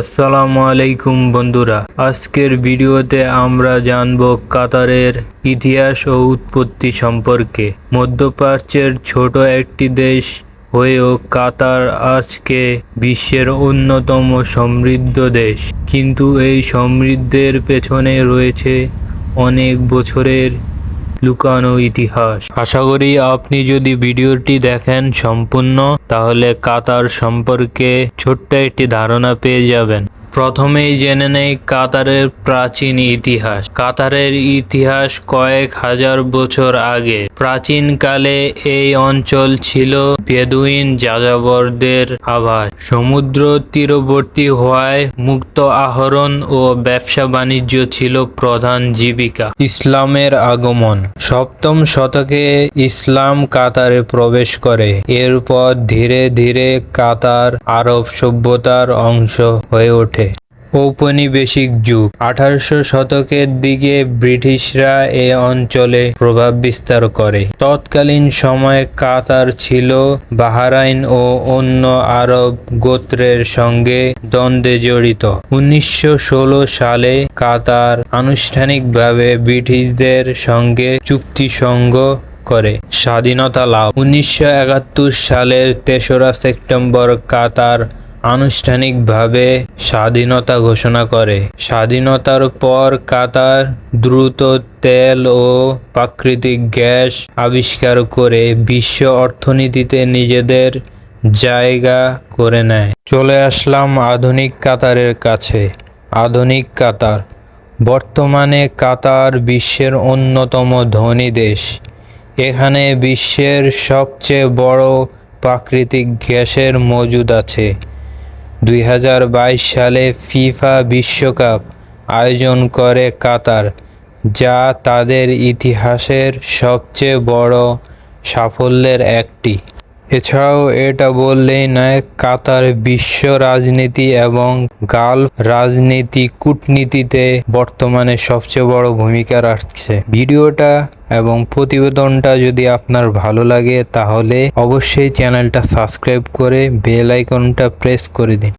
আসসালামু আলাইকুম বন্ধুরা। আজকের ভিডিওতে আমরা জানব কাতারের ইতিহাস ও উৎপত্তি সম্পর্কে। মধ্যপ্রাচ্যের ছোট একটি দেশ হয়েও কাতার আজকে বিশ্বের অন্যতম সমৃদ্ধ দেশ। কিন্তু এই সমৃদ্ধের পেছনে রয়েছে অনেক বছরের লুকানো ইতিহাস। আশা করি আপনি যদি ভিডিওটি দেখেন সম্পূর্ণ, তাহলে কাতার সম্পর্কে ছোট্ট একটি ধারণা পেয়ে যাবেন। প্রথমেই জেনে নেই কাতারের প্রাচীন ইতিহাস। কাতারের ইতিহাস কয়েক হাজার বছর আগে। প্রাচীনকালে এই অঞ্চল ছিল বেদুইন যাযাবরদের আবাস। সমুদ্র তীরবর্তী হওয়ায় মুক্ত আহরণ ও ব্যবসা বাণিজ্য ছিল প্রধান জীবিকা। ইসলামের আগমন। সপ্তম শতকে ইসলাম কাতারে প্রবেশ করে। এরপর ধীরে ধীরে কাতার আরব সভ্যতার অংশ হয়ে ওঠে। ঔপনিবেশিক যুগ। আঠারোশো শতকের দিকে ব্রিটিশরা এ অঞ্চলে প্রভাব বিস্তার করে। তৎকালীন সময়ে কাতার ছিল, বাহারাইন ও অন্য আরব গোত্রের সঙ্গে দ্বন্দ্বে জড়িত। উনিশশো ষোলো সালে কাতার আনুষ্ঠানিকভাবে ব্রিটিশদের সঙ্গে চুক্তি সঙ্গ করে। স্বাধীনতা লাভ। উনিশশো একাত্তর সালের তেসরা সেপ্টেম্বর কাতার আনুষ্ঠানিকভাবে স্বাধীনতা ঘোষণা করে। স্বাধীনতার পর কাতার দ্রুত তেল ও প্রাকৃতিক গ্যাস আবিষ্কার করে বিশ্ব অর্থনীতিতে নিজেদের জায়গা করে নেয়। চলে আসলাম আধুনিক কাতারের কাছে। আধুনিক কাতার। বর্তমানে কাতার বিশ্বের অন্যতম ধনী দেশ। এখানে বিশ্বের সবচেয়ে বড় প্রাকৃতিক গ্যাসের মজুদ আছে। দুই হাজার বাইশ সালে ফিফা বিশ্বকাপ আয়োজন করে কাতার, যা তাদের ইতিহাসের সবচেয়ে বড় সাফল্যের একটি। এছাড়াও এটা বললেই নয়, কাতার বিশ্ব রাজনীতি এবং গালফ রাজনীতি কূটনীতিতে বর্তমানে সবচেয়ে বড় ভূমিকা রাখছে। ভিডিওটা এবং প্রতিবেদনটা যদি আপনার ভালো লাগে, তাহলে অবশ্যই চ্যানেলটা সাবস্ক্রাইব করে বেল আইকনটা প্রেস করে দিন।